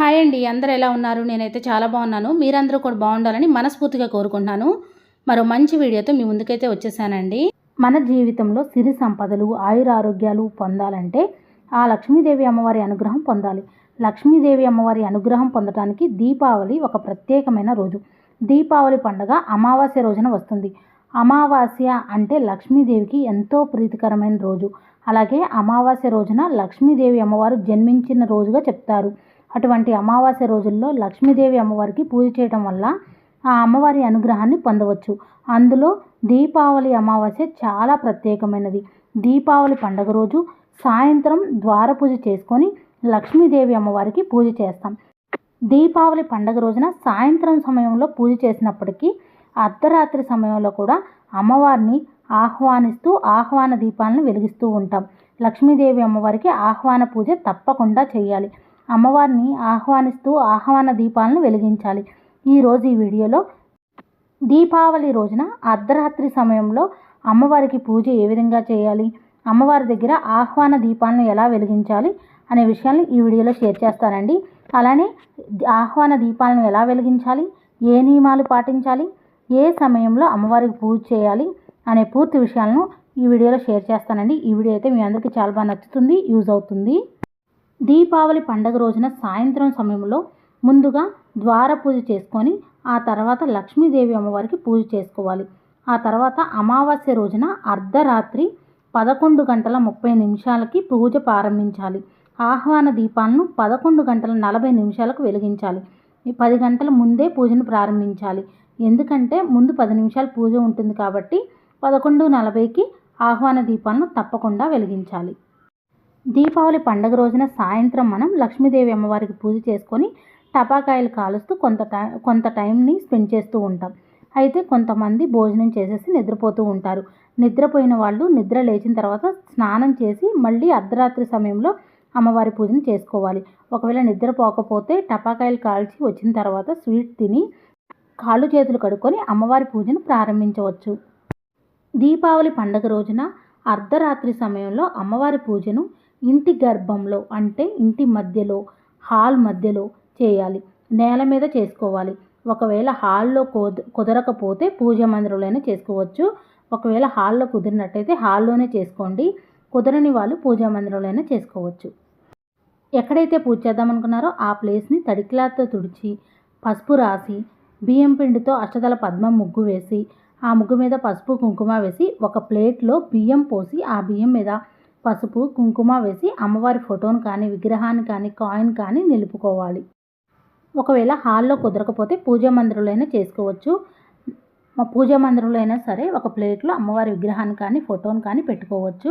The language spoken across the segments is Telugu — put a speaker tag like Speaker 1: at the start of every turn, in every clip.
Speaker 1: హాయ్ అండి అందరూ ఎలా ఉన్నారు? నేనైతే చాలా బాగున్నాను. మీరందరూ కూడా బాగుండాలని మనస్ఫూర్తిగా కోరుకుంటున్నాను. మరో మంచి వీడియోతో మీ ముందుకైతే వచ్చేసానండి. మన జీవితంలో సిరి సంపదలు ఆయురారోగ్యాలు పొందాలంటే ఆ లక్ష్మీదేవి అమ్మవారి అనుగ్రహం పొందాలి. లక్ష్మీదేవి అమ్మవారి అనుగ్రహం పొందడానికి దీపావళి ఒక ప్రత్యేకమైన రోజు. దీపావళి పండుగ అమావాస్య రోజున వస్తుంది. అమావాస్య అంటే లక్ష్మీదేవికి ఎంతో ప్రీతికరమైన రోజు. అలాగే అమావాస్య రోజున లక్ష్మీదేవి అమ్మవారు జన్మించిన రోజుగా చెప్తారు. అటువంటి అమావాస్య రోజుల్లో లక్ష్మీదేవి అమ్మవారికి పూజ చేయడం వల్ల ఆ అమ్మవారి అనుగ్రహాన్ని పొందవచ్చు. అందులో దీపావళి అమావాస్య చాలా ప్రత్యేకమైనది. దీపావళి పండగ రోజు సాయంత్రం ద్వార పూజ చేసుకొని లక్ష్మీదేవి అమ్మవారికి పూజ చేస్తాం. దీపావళి పండగ రోజున సాయంత్రం సమయంలో పూజ చేసినప్పటికీ అర్ధరాత్రి సమయంలో కూడా అమ్మవారిని ఆహ్వానిస్తూ ఆహ్వాన దీపాలను వెలిగిస్తూ ఉంటాం. లక్ష్మీదేవి అమ్మవారికి ఆహ్వాన పూజ తప్పకుండా చేయాలి. అమ్మవారిని ఆహ్వానిస్తూ ఆహ్వాన దీపాలను వెలిగించాలి. ఈరోజు ఈ వీడియోలో దీపావళి రోజున అర్ధరాత్రి సమయంలో అమ్మవారికి పూజ ఏ విధంగా చేయాలి? అమ్మవారి దగ్గర ఆహ్వాన దీపాలను ఎలా వెలిగించాలి? అనే విషయాన్ని ఈ వీడియోలో షేర్ చేస్తానండి. అలానే ఆహ్వాన దీపాలను ఎలా వెలిగించాలి? ఏ నియమాలు పాటించాలి? ఏ సమయంలో అమ్మవారికి పూజ చేయాలి? అనే పూర్తి విషయాలను ఈ వీడియోలో షేర్ చేస్తానండి. ఈ వీడియో అయితే మీ అందరికీ చాలా బాగా నచ్చుతుంది యూజ్ అవుతుంది. దీపావళి పండగ రోజున సాయంత్రం సమయంలో ముందుగా ద్వార పూజ చేసుకొని ఆ తర్వాత లక్ష్మీదేవి అమ్మవారికి పూజ చేసుకోవాలి. ఆ తర్వాత అమావాస్య రోజున అర్ధరాత్రి పదకొండు గంటల ముప్పై నిమిషాలకి పూజ ప్రారంభించాలి. ఆహ్వాన దీపాలను పదకొండు గంటల నలభై నిమిషాలకు వెలిగించాలి. ఈ పది గంటల ముందే పూజను ప్రారంభించాలి. ఎందుకంటే ముందు పది నిమిషాలు పూజ ఉంటుంది కాబట్టి పదకొండు నలభైకి ఆహ్వాన దీపాలను తప్పకుండా వెలిగించాలి. దీపావళి పండగ రోజున సాయంత్రం మనం లక్ష్మీదేవి అమ్మవారికి పూజ చేసుకొని టపాకాయలు కాలుస్తూ కొంత టైం కొంత టైంని స్పెండ్ చేస్తూ ఉంటాం. అయితే కొంతమంది భోజనం చేసేసి నిద్రపోతూ ఉంటారు. నిద్రపోయిన వాళ్ళు నిద్ర లేచిన తర్వాత స్నానం చేసి మళ్ళీ అర్ధరాత్రి సమయంలో అమ్మవారి పూజను చేసుకోవాలి. ఒకవేళ నిద్రపోకపోతే టపాకాయలు కాల్చి వచ్చిన తర్వాత స్వీట్ తిని కాళ్ళు చేతులు కడుక్కొని అమ్మవారి పూజను ప్రారంభించవచ్చు. దీపావళి పండగ రోజున అర్ధరాత్రి సమయంలో అమ్మవారి పూజను ఇంటి గర్భంలో అంటే ఇంటి మధ్యలో హాల్ మధ్యలో చేయాలి. నేల మీద చేసుకోవాలి. ఒకవేళ హాల్లో కుద కుదరకపోతే పూజ మందిరంలోనే చేసుకోవచ్చు. ఒకవేళ హాల్లో కుదిరినట్టయితే హాల్లోనే చేసుకోండి. కుదరని వాళ్ళు పూజా మందిరంలోనే చేసుకోవచ్చు. ఎక్కడైతే పూజ చేద్దామనుకున్నారో ఆ ప్లేస్ని తడి క్లాత్తో తుడిచి పసుపు రాసి బియ్యం పిండితో అష్టదల పద్మం ముగ్గు వేసి ఆ ముగ్గు మీద పసుపు కుంకుమ వేసి ఒక ప్లేట్లో బియ్యం పోసి ఆ బియ్యం మీద పసుపు కుంకుమ వేసి అమ్మవారి ఫోటోను కానీ విగ్రహాన్ని కానీ కాయిన్ కానీ నిలుపుకోవాలి. ఒకవేళ హాల్లో కుదరకపోతే పూజా మందిరంలో అయినా చేసుకోవచ్చు. మా పూజా మందిరంలో అయినా సరే ఒక ప్లేట్లో అమ్మవారి విగ్రహాన్ని కానీ ఫోటోను కానీ పెట్టుకోవచ్చు.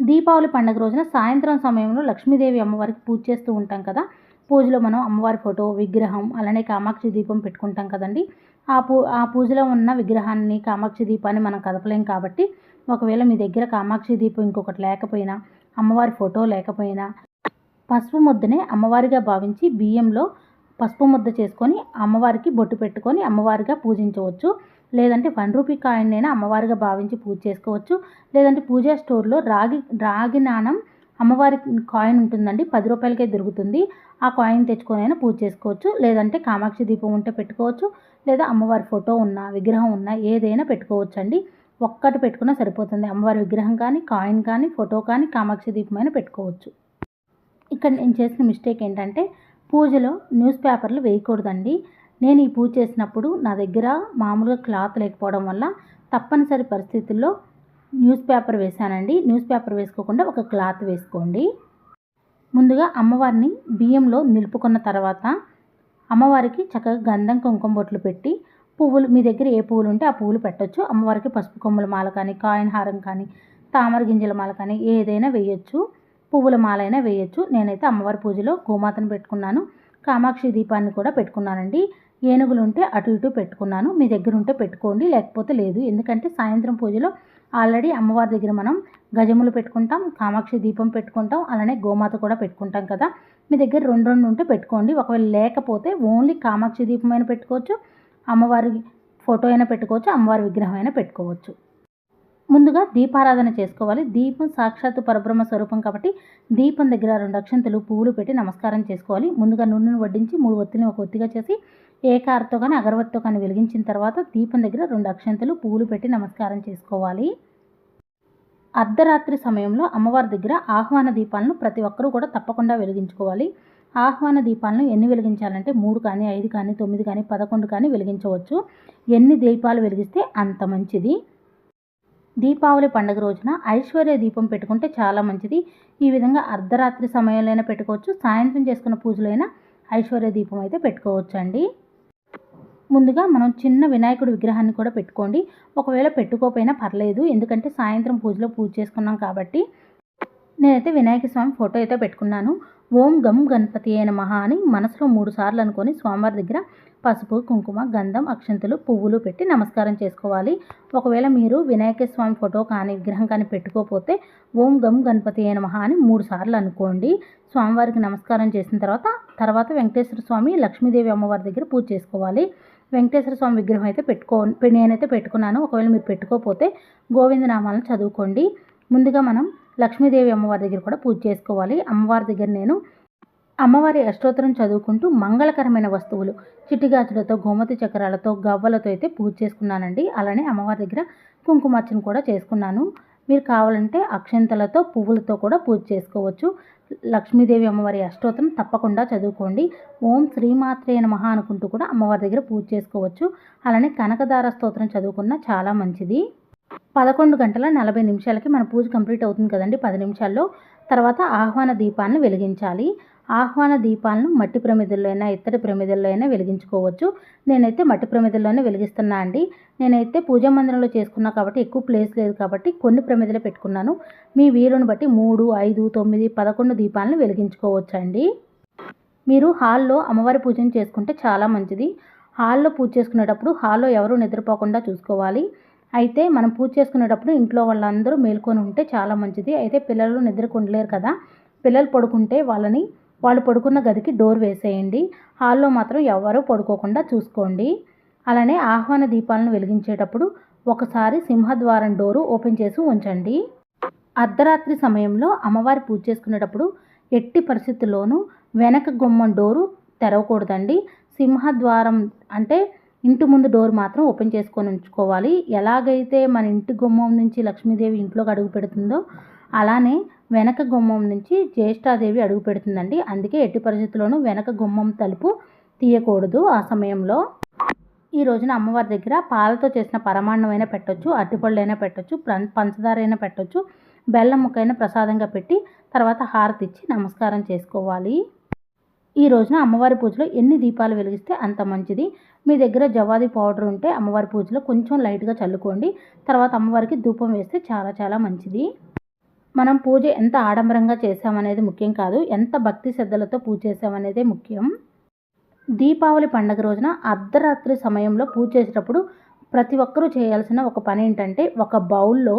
Speaker 1: దీపావళి పండుగ రోజున సాయంత్రం సమయంలో లక్ష్మీదేవి అమ్మవారికి పూజ చేస్తూ ఉంటాం కదా పూజలో మనం అమ్మవారి ఫోటో విగ్రహం అలానే కామాక్షి దీపం పెట్టుకుంటాం కదండి. ఆ పూ ఆ పూజలో ఉన్న విగ్రహాన్ని కామాక్షి దీపాన్ని మనం కదపలేం కాబట్టి ఒకవేళ మీ దగ్గర కామాక్షి దీపం ఇంకొకటి లేకపోయినా అమ్మవారి ఫోటో లేకపోయినా పసుపు ముద్దనే అమ్మవారిగా భావించి బియ్యంలో పసుపు ముద్ద చేసుకొని అమ్మవారికి బొట్టు పెట్టుకొని అమ్మవారిగా పూజించవచ్చు. లేదంటే వన్ రూపీ కాయిన్నైనా అమ్మవారిగా భావించి పూజ చేసుకోవచ్చు. లేదంటే పూజా స్టోర్లో రాగి రాగి నాణం అమ్మవారి కాయిన్ ఉంటుందండి. పది రూపాయలకే దొరుకుతుంది. ఆ కాయిన్ తెచ్చుకొనైనా పూజ చేసుకోవచ్చు. లేదంటే కామాక్షి దీపం ఉంటే పెట్టుకోవచ్చు. లేదా అమ్మవారి ఫోటో ఉన్న విగ్రహం ఉన్న ఏదైనా పెట్టుకోవచ్చు అండి ఒక్కటి పెట్టుకున్నా సరిపోతుంది. అమ్మవారి విగ్రహం కానీ కాయిన్ కానీ ఫోటో కానీ కామాక్షి దీపమైనా పెట్టుకోవచ్చు. ఇక్కడ నేను చేసిన మిస్టేక్ ఏంటంటే పూజలో న్యూస్ పేపర్లు వేయకూడదండి. నేను ఈ పూజ చేసినప్పుడు నా దగ్గర మామూలుగా క్లాత్ లేకపోవడం వల్ల తప్పనిసరి పరిస్థితుల్లో న్యూస్ పేపర్ వేశానండి. న్యూస్ పేపర్ వేసుకోకుండా ఒక క్లాత్ వేసుకోండి. ముందుగా అమ్మవారిని బియ్యంలో నిలుపుకున్న తర్వాత అమ్మవారికి చక్కగా గంధం కుంకుమ బొట్లు పెట్టి పువ్వులు మీ దగ్గర ఏ పువ్వులు ఉంటే ఆ పువ్వులు పెట్టొచ్చు. అమ్మవారికి పసుపు కొమ్ముల మాల కానీ కాయిన్ హారం కానీ తామర గింజల మాల కానీ ఏదైనా వేయొచ్చు. పువ్వుల మాల అయినా వేయొచ్చు. నేనైతే అమ్మవారి పూజలో గోమాతను పెట్టుకున్నాను. కామాక్షి దీపాన్ని కూడా పెట్టుకున్నానండి. ఏనుగులు ఉంటే అటు ఇటు పెట్టుకున్నాను. మీ దగ్గర ఉంటే పెట్టుకోండి. లేకపోతే లేదు. ఎందుకంటే సాయంత్రం పూజలో ఆల్రెడీ అమ్మవారి దగ్గర మనం గజములు పెట్టుకుంటాం కామాక్షి దీపం పెట్టుకుంటాం అలానే గోమాత కూడా పెట్టుకుంటాం కదా. మీ దగ్గర రెండు రెండు ఉంటే పెట్టుకోండి. ఒకవేళ లేకపోతే ఓన్లీ కామాక్షి దీపం అయినా పెట్టుకోవచ్చు అమ్మవారి ఫోటో అయినా పెట్టుకోవచ్చు అమ్మవారి విగ్రహం అయినా పెట్టుకోవచ్చు. ముందుగా దీపారాధన చేసుకోవాలి. దీపం సాక్షాత్తు పరబ్రహ్మ స్వరూపం కాబట్టి దీపం దగ్గర రెండు అక్షంతలు పువ్వులు పెట్టి నమస్కారం చేసుకోవాలి. ముందుగా నూనెను వడ్డించి మూడు ఒత్తిని ఒక ఒత్తిగా చేసి ఏకారతో కానీ అగరవత్తితో కానీ వెలిగించిన తర్వాత దీపం దగ్గర రెండు అక్షంతలు పువ్వులు పెట్టి నమస్కారం చేసుకోవాలి. అర్ధరాత్రి సమయంలో అమ్మవారి దగ్గర ఆహ్వాన దీపాలను ప్రతి ఒక్కరూ కూడా తప్పకుండా వెలిగించుకోవాలి. ఆహ్వాన దీపాలను ఎన్ని వెలిగించాలంటే మూడు కానీ ఐదు కానీ తొమ్మిది కానీ పదకొండు కానీ వెలిగించవచ్చు. ఎన్ని దీపాలు వెలిగిస్తే అంత మంచిది. దీపావళి పండుగ రోజున ఐశ్వర్య దీపం పెట్టుకుంటే చాలా మంచిది. ఈ విధంగా అర్ధరాత్రి సమయంలో పెట్టుకోవచ్చు. సాయంత్రం చేసుకున్న పూజలైనా ఐశ్వర్య దీపం అయితే పెట్టుకోవచ్చు అండి ముందుగా మనం చిన్న వినాయకుడి విగ్రహాన్ని కూడా పెట్టుకోండి. ఒకవేళ పెట్టుకోకపోయినా పర్లేదు. ఎందుకంటే సాయంత్రం పూజలో పూజ చేసుకున్నాం కాబట్టి నేనైతే వినాయక స్వామి ఫోటో అయితే పెట్టుకున్నాను. ఓం గం గణపతి అయిన మహా అని మనసులో మూడు సార్లు అనుకొని స్వామివారి దగ్గర పసుపు కుంకుమ గంధం అక్షంతలు పువ్వులు పెట్టి నమస్కారం చేసుకోవాలి. ఒకవేళ మీరు వినాయక స్వామి ఫోటో కానీ విగ్రహం కానీ పెట్టుకోకపోతే ఓం గం గణపతి అయిన మహా అని మూడు సార్లు అనుకోండి. స్వామివారికి నమస్కారం చేసిన తర్వాత తర్వాత వెంకటేశ్వర స్వామి లక్ష్మీదేవి అమ్మవారి దగ్గర పూజ చేసుకోవాలి. వెంకటేశ్వర స్వామి విగ్రహం అయితే పెట్టుకో నేనైతే పెట్టుకున్నాను. ఒకవేళ మీరు పెట్టుకోకపోతే గోవిందనామాలను చదువుకోండి. ముందుగా మనం లక్ష్మీదేవి అమ్మవారి దగ్గర కూడా పూజ చేసుకోవాలి. అమ్మవారి దగ్గర నేను అమ్మవారి అష్టోత్తరం చదువుకుంటూ మంగళకరమైన వస్తువులు చిట్టిగాజులతో గోమతి చక్రాలతో గవ్వలతో అయితే పూజ చేసుకున్నానండి. అలానే అమ్మవారి దగ్గర కుంకుమార్చన కూడా చేసుకున్నాను. మీరు కావాలంటే అక్షంతలతో పువ్వులతో కూడా పూజ చేసుకోవచ్చు. లక్ష్మీదేవి అమ్మవారి అష్టోత్తరం తప్పకుండా చదువుకోండి. ఓం శ్రీమాత్రే నమః అనుకుంటూ కూడా అమ్మవారి దగ్గర పూజ చేసుకోవచ్చు. అలానే కనకదార స్తోత్రం చదువుకున్న చాలా మంచిది. పదకొండు గంటల నలభై నిమిషాలకి మన పూజ కంప్లీట్ అవుతుంది కదండి. పది నిమిషాల్లో తర్వాత ఆహ్వాన దీపాలను వెలిగించాలి. ఆహ్వాన దీపాలను మట్టి ప్రమిదల్లో అయినా ఇత్తడి ప్రమిదల్లో అయినా వెలిగించుకోవచ్చు. నేనైతే మట్టి ప్రమిదల్లోనే వెలిగిస్తున్నా అండి. నేనైతే పూజా మందిరంలో చేసుకున్నా కాబట్టి ఎక్కువ ప్లేస్ లేదు కాబట్టి కొన్ని ప్రమిదలు పెట్టుకున్నాను. మీ వీలును బట్టి మూడు ఐదు తొమ్మిది పదకొండు దీపాలను వెలిగించుకోవచ్చు అండి మీరు హాల్లో అమ్మవారి పూజను చేసుకుంటే చాలా మంచిది. హాల్లో పూజ చేసుకునేటప్పుడు హాల్లో ఎవరు నిద్రపోకుండా చూసుకోవాలి. అయితే మనం పూజ చేసుకునేటప్పుడు ఇంట్లో వాళ్ళందరూ మేల్కొని ఉంటే చాలా మంచిది. అయితే పిల్లలు నిద్రకుండలేరు కదా. పిల్లలు పడుకుంటే వాళ్ళని వాళ్ళు పడుకున్న గదికి డోర్ వేసేయండి. హాల్లో మాత్రం ఎవరూ పడుకోకుండా చూసుకోండి. అలానే ఆహ్వాన దీపాలను వెలిగించేటప్పుడు ఒకసారి సింహద్వారం డోరు ఓపెన్ చేసి ఉంచండి. అర్ధరాత్రి సమయంలో అమ్మవారి పూజ చేసుకునేటప్పుడు ఎట్టి పరిస్థితుల్లోనూ వెనక గుమ్మం డోరు తెరవకూడదండి. సింహద్వారం అంటే ఇంటి ముందు డోర్ మాత్రం ఓపెన్ చేసుకొని ఉంచుకోవాలి. ఎలాగైతే మన ఇంటి గుమ్మం నుంచి లక్ష్మీదేవి ఇంట్లోకి అడుగు పెడుతుందో అలానే వెనక గుమ్మం నుంచి జ్యేష్ఠాదేవి అడుగు పెడుతుందండి. అందుకే ఎట్టి పరిస్థితుల్లోనూ వెనక గుమ్మం తలుపు తీయకూడదు ఆ సమయంలో. ఈ రోజున అమ్మవారి దగ్గర పాలతో చేసిన పరమాన్నమైనా పెట్టొచ్చు అరటిపళ్ళు అయినా పెట్టొచ్చు పంచదార అయినా పెట్టొచ్చు బెల్లం ముక్కైనా ప్రసాదంగా పెట్టి తర్వాత హారతి ఇచ్చి నమస్కారం చేసుకోవాలి. ఈ రోజున అమ్మవారి పూజలో ఎన్ని దీపాలు వెలిగిస్తే అంత మంచిది. మీ దగ్గర జవాది పౌడర్ ఉంటే అమ్మవారి పూజలో కొంచెం లైట్గా చల్లుకోండి. తర్వాత అమ్మవారికి ధూపం వేస్తే చాలా చాలా మంచిది. మనం పూజ ఎంత ఆడంబరంగా చేసామనేది ముఖ్యం కాదు. ఎంత భక్తి శ్రద్ధలతో పూజ చేసామనేదే ముఖ్యం. దీపావళి పండుగ రోజున అర్ధరాత్రి సమయంలో పూజ చేసేటప్పుడు ప్రతి ఒక్కరూ చేయాల్సిన ఒక పని ఏంటంటే ఒక బౌల్లో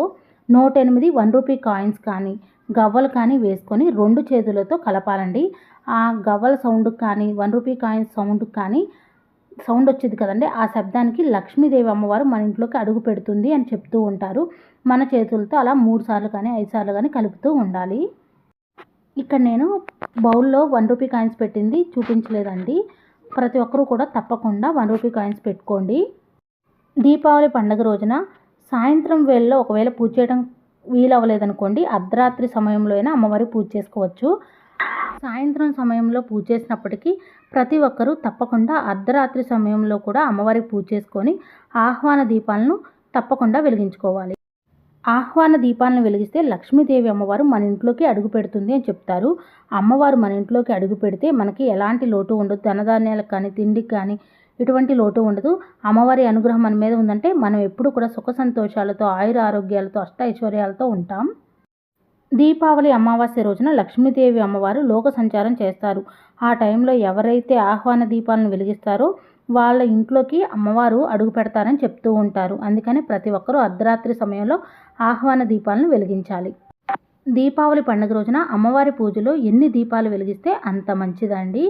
Speaker 1: నూట ఎనిమిది వన్ రూపీ కాయిన్స్ కానీ గవ్వలు కానీ వేసుకొని రెండు చేతులతో కలపాలండి. ఆ గవ్వల సౌండ్కి కానీ వన్ రూపీ కాయిన్స్ సౌండ్కి కానీ సౌండ్ వచ్చేది కదండి. ఆ శబ్దానికి లక్ష్మీదేవి అమ్మవారు మన ఇంట్లోకి అడుగు పెడుతుంది అని చెప్తూ ఉంటారు. మన చేతులతో అలా మూడు సార్లు కానీ ఐదు సార్లు కానీ కలుపుతూ ఉండాలి. ఇక్కడ నేను బౌల్లో వన్ రూపీ కాయిన్స్ పెట్టింది చూపించలేదండి. ప్రతి ఒక్కరూ కూడా తప్పకుండా వన్ రూపీ కాయిన్స్ పెట్టుకోండి. దీపావళి పండుగ రోజున సాయంత్రం వేళలో ఒకవేళ పూజ చేయడం వీలవ్వలేదనుకోండి అర్ధరాత్రి సమయంలో అయినా అమ్మవారి పూజ చేసుకోవచ్చు. సాయంత్రం సమయంలో పూజ చేసినప్పటికీ ప్రతి ఒక్కరూ తప్పకుండా అర్ధరాత్రి సమయంలో కూడా అమ్మవారికి పూజ చేసుకొని ఆహ్వాన దీపాలను తప్పకుండా వెలిగించుకోవాలి. ఆహ్వాన దీపాలను వెలిగిస్తే లక్ష్మీదేవి అమ్మవారు మన ఇంట్లోకి అడుగు పెడుతుంది అని చెప్తారు. అమ్మవారు మన ఇంట్లోకి అడుగు పెడితే మనకి ఎలాంటి లోటు ఉండదు. ధనధాన్యాలకు కానీ తిండికి కానీ ఇటువంటి లోటు ఉండదు. అమ్మవారి అనుగ్రహం మన మీద ఉందంటే మనం ఎప్పుడు కూడా సుఖ సంతోషాలతో ఆయుర ఆరోగ్యాలతో అష్ట ఐశ్వర్యాలతో ఉంటాం. దీపావళి అమావాస్య రోజున లక్ష్మీదేవి అమ్మవారు లోక సంచారం చేస్తారు. ఆ టైంలో ఎవరైతే ఆహ్వాన దీపాలను వెలిగిస్తారో వాళ్ళ ఇంట్లోకి అమ్మవారు అడుగు పెడతారని చెప్తూ ఉంటారు. అందుకని ప్రతి ఒక్కరూ అర్ధరాత్రి సమయంలో ఆహ్వాన దీపాలను వెలిగించాలి. దీపావళి పండుగ రోజున అమ్మవారి పూజలో ఎన్ని దీపాలు వెలిగిస్తే అంత మంచిదండి.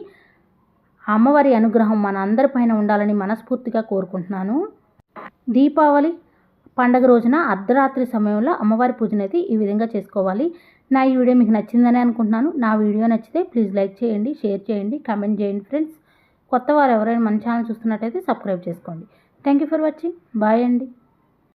Speaker 1: అమ్మవారి అనుగ్రహం మన అందరిపైన ఉండాలని మనస్ఫూర్తిగా కోరుకుంటున్నాను. దీపావళి పండగ రోజున అర్ధరాత్రి సమయంలో అమ్మవారి పూజను అయితే ఈ విధంగా చేసుకోవాలి. నా ఈ వీడియో మీకు నచ్చిందని అనుకుంటున్నాను. నా వీడియో నచ్చితే ప్లీజ్ లైక్ చేయండి షేర్ చేయండి కామెంట్ చేయండి ఫ్రెండ్స్. కొత్త వారు ఎవరైనా మన ఛానల్ చూస్తున్నట్టయితే సబ్స్క్రైబ్ చేసుకోండి. Thank you for watching. Bye అండి.